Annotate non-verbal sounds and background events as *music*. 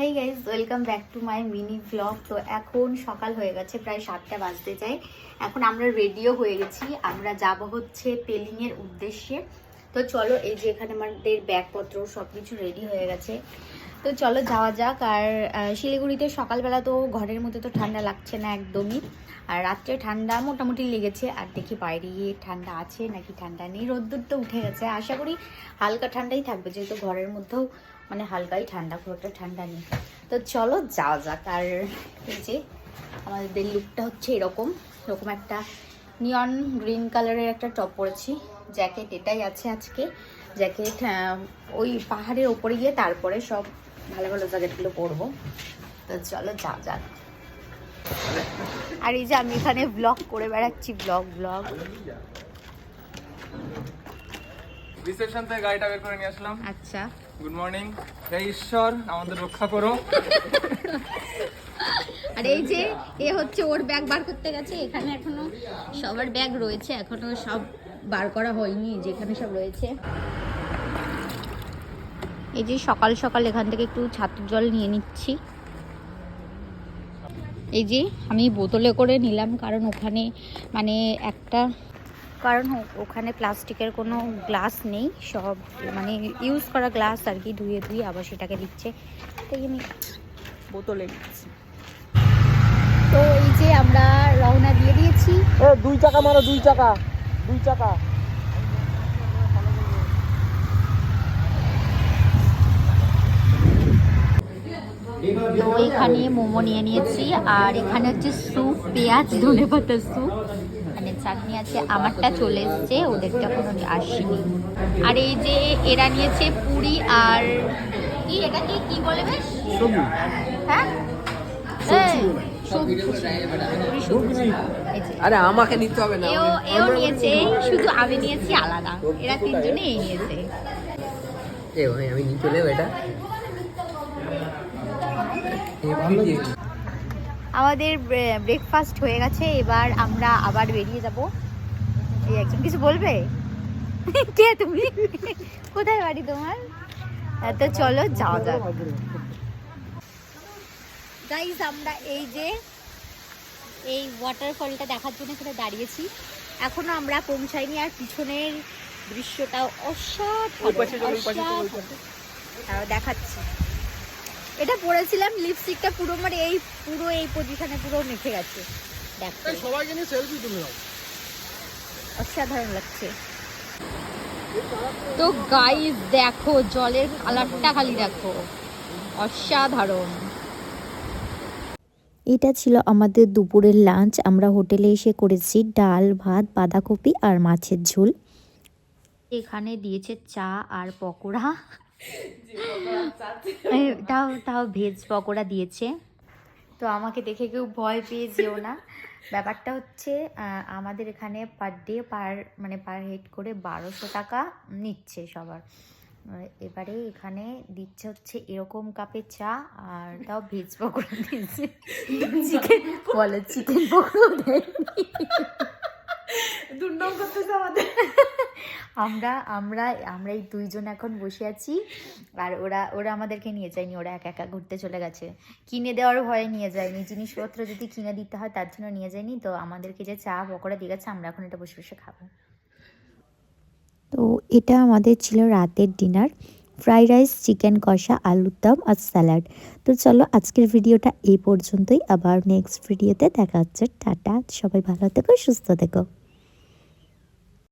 Hey guys welcome back to my mini vlog তো এখন সকাল হয়ে গেছে, প্রায় সাতটা বাজতে যায় এখন আমরা রেডিও হয়ে গেছি। আমরা যাব হচ্ছে পেলিংয়ের উদ্দেশ্যে। তো চলো, এই যে এখানে আমাদের ব্যাগপত্র সব কিছু রেডি হয়ে গেছে। তো চলো, যাওয়া যাক। আর শিলিগুড়িতে সকালবেলা তো ঘরের মধ্যে তো ঠান্ডা লাগছে না একদমই। আর রাত্রে ঠান্ডা মোটামুটি লেগেছে। আর দেখি বাইরে ঠান্ডা আছে নাকি ঠান্ডা নেই। রোদ্দুর তো উঠে গেছে। আশা করি হালকা ঠান্ডাই থাকবে, যেহেতু ঘরের মধ্যেও মানে হালকাই ঠান্ডা খুব একটা ঠান্ডা নেই। তো চলো যাওয়া যাক। আর এই যে আমাদের লুকটা হচ্ছে এরকম। এরকম একটা নিয়ন গ্রিন কালারের একটা টপ পরেছি। জ্যাকেট এটাই আছে আজকে। জ্যাকেট ওই পাহাড়ের ওপরে গিয়ে তারপরে সব ভালো ভালো জ্যাকেটগুলো পরবো। তো চলো যা যাক। আর এই যে আমি এখানে ব্লগ করে বেড়াচ্ছি ব্লগ ব্লগ রিসেপশন থেকে গাড়িটা বের করে নিয়ে আসলাম। আচ্ছা। গুড মর্নিং হে ঈশ্বর, আমাদের রক্ষা করো। আর এই যে, এ হচ্ছে ওর ব্যাগ বার করতে গেছে, এখানে এখনও সবার ব্যাগ রয়েছে, এখনও সব বার করা হয়নি, যেখানে সব রয়েছে। এই যে সকাল সকাল এখান থেকে একটু ছাতুর জল নিয়ে নিচ্ছি। এই যে, আমি বোতলে করে নিলাম, কারণ ওখানে মানে একটা কারণ ওখানে প্লাস্টিকের কোনো গ্লাস নেই সব মানে ইউজ করা গ্লাস আর কি ধুয়ে ধুয়ে আবার সেটাকে দিচ্ছে। তাই আমি বোতলে নিচ্ছি। তো এই যে আমরা রওনা দিয়ে দিয়েছি। এ দুই চাকা মারো দুই চাকা দুই চাকা তো এখানে মোমো নিয়ে নিয়েছি। আর এখানে হচ্ছে স্যুপ পেঁয়াজ ধনে পাতা স্যুপ মানে চাটনি আছে। আমারটা চলে এসছে ওদেরটা কোনো আসেনি। আর এই যে এরা নিয়েছে পুরি আর কি এটা কি কি বলে বেশ? হ্যাঁ? এই, সবজি। পুরি সবজি। এই যে। আরে আমাকে নিতে হবে না এও এও নিয়েছে শুধু আমি নিয়েছি আলাদা। এরা তিনজনে এই নিয়েছে। এ ভাই আমি নিয়ে চলে এটা। আমাদের ব্রেকফাস্ট হয়ে গেছে এবার আমরা আবার বেরিয়ে যাব। এই একজন কিছু বলবে? *laughs* কে তুমি? *laughs* কোথায় বাড়ি তোমার? তো চলো যাওয়া যাক। গাইজ আমরা এই যে এই ওয়াটারফলটা দেখার জন্য এখানে দাঁড়িয়েছি। এখনও আমরা পৌঁছাইনি আর পিছনের দৃশ্যটাও অসাধারণ। তাও দেখাচ্ছি। এটা পরেছিলাম লিপস্টিকটা পুরো মানে এই পুরো এই পজিশনে পুরো মেখে গেছে। দেখো। সবাইকে নিয়ে সেলফি তুলে নাও। অসাধারণ লাগছে। তো গাইস দেখো জলের কালারটা খালি দেখো। অসাধারণ। এটা ছিল আমাদের দুপুরের লাঞ্চ আমরা হোটেলে এসে করেছি ডাল ভাত বাঁধাকপি আর মাছের ঝোল। এখানে দিয়েছে চা আর পকোড়া। তাও তাও ভেজ পকোড়া দিয়েছে। তো আমাকে দেখে কেউ ভয় পেয়ে যেও না। ব্যাপারটা হচ্ছে আমাদের এখানে পার ডে পার মানে পার হেড করে বারোশো টাকা নিচ্ছে সবার। এবারে এখানে দিচ্ছে হচ্ছে এরকম কাপে চা আর তাও ভেজ পকোড়া দিয়েছে। *laughs* চিকেন বলে চিকেন পকোড়া দেয়নি। দুর্নাম করতেছে আমাদের। আমরা আমরা আমরা এই দুইজন এখন বসে আছি আর ওরা ওরা আমাদেরকে নিয়ে যায়নি ওরা একা একা ঘুরতে চলে গেছে। কিনে দেওয়ার ভয়ে নিয়ে যায়নি জিনিসপত্র যদি কিনে দিতে হয় তার জন্য নিয়ে যায়নি তো আমাদেরকে যে চা পকোড়া দিয়ে গেছে আমরা এখন এটা বসে বসে খাব। তো এটা আমাদের ছিল রাতের ডিনার ফ্রাইড রাইস চিকেন কষা আলুর দম আর স্যালাড। তো চলো আজকের ভিডিওটা এই পর্যন্তই আবার নেক্সট ভিডিওতে দেখা হচ্ছে। টাটা সবাই ভালো থেকো সুস্থ থেকো।